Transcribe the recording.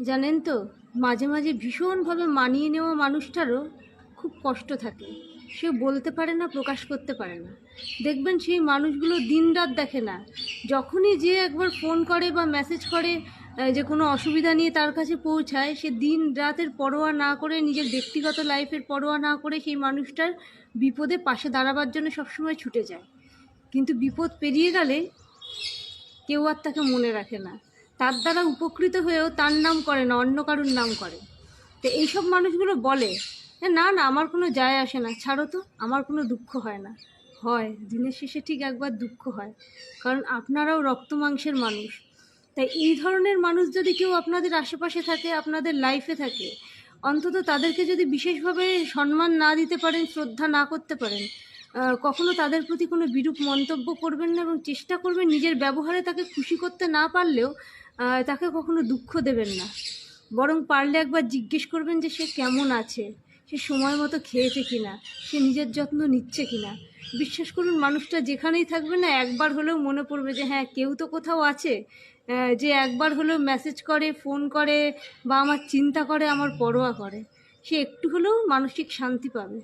জানেন তো, মাঝে মাঝে ভীষণভাবে মানিয়ে নেওয়া মানুষটারও খুব কষ্ট থাকে। সে বলতে পারে না, প্রকাশ করতে পারে না। দেখবেন সেই মানুষগুলো দিনরাত দেখে না। যখনই যে একবার ফোন করে বা মেসেজ করে যে কোনো অসুবিধা নিয়ে তার কাছে পৌঁছায়, সে দিন রাতের পরোয়া না করে, নিজের ব্যক্তিগত লাইফের পরোয়া না করে সেই মানুষটার বিপদে পাশে দাঁড়াবার জন্য সবসময় ছুটে যায়। কিন্তু বিপদ পেরিয়ে গেলে কেউ আর তাকে মনে রাখে না। তার দ্বারা উপকৃত হয়েও তার নাম করে না, অন্য কারোর নাম করে। তো এইসব মানুষগুলো বলে না না, আমার কোনো যায় আসে না। ছাড়ো তো, আমার কোনো দুঃখ হয় না। হয়, দিনের শেষে ঠিক একবার দুঃখ হয়, কারণ আপনারাও রক্ত মাংসের মানুষ। তাই এই ধরনের মানুষ যদি কেউ আপনাদের আশেপাশে থাকে, আপনাদের লাইফে থাকে, অন্তত তাদেরকে যদি বিশেষভাবে সম্মান না দিতে পারেন, শ্রদ্ধা না করতে পারেন কখনো তাদের প্রতি কোনো বিরূপ মন্তব্য করবেন না এবং চেষ্টা করবেন নিজের ব্যবহারে তাকে খুশি করতে না পারলেও তাকে কখনো দুঃখ দেবেন না। বরং পারলে একবার জিজ্ঞেস করবেন যে সে কেমন আছে, সে সময় মতো খেয়েছে কিনা, সে নিজের যত্ন নিচ্ছে কিনা। বিশ্বাস করুন, মানুষটা যেখানেই থাকবে না, একবার হলেও মনে পড়বে যে হ্যাঁ কেউ তো কোথাও আছে যে একবার হলেও মেসেজ করে ফোন করে বা আমার চিন্তা করে, আমার পরোয়া করে। সে একটু হলেও মানসিক শান্তি পাবে।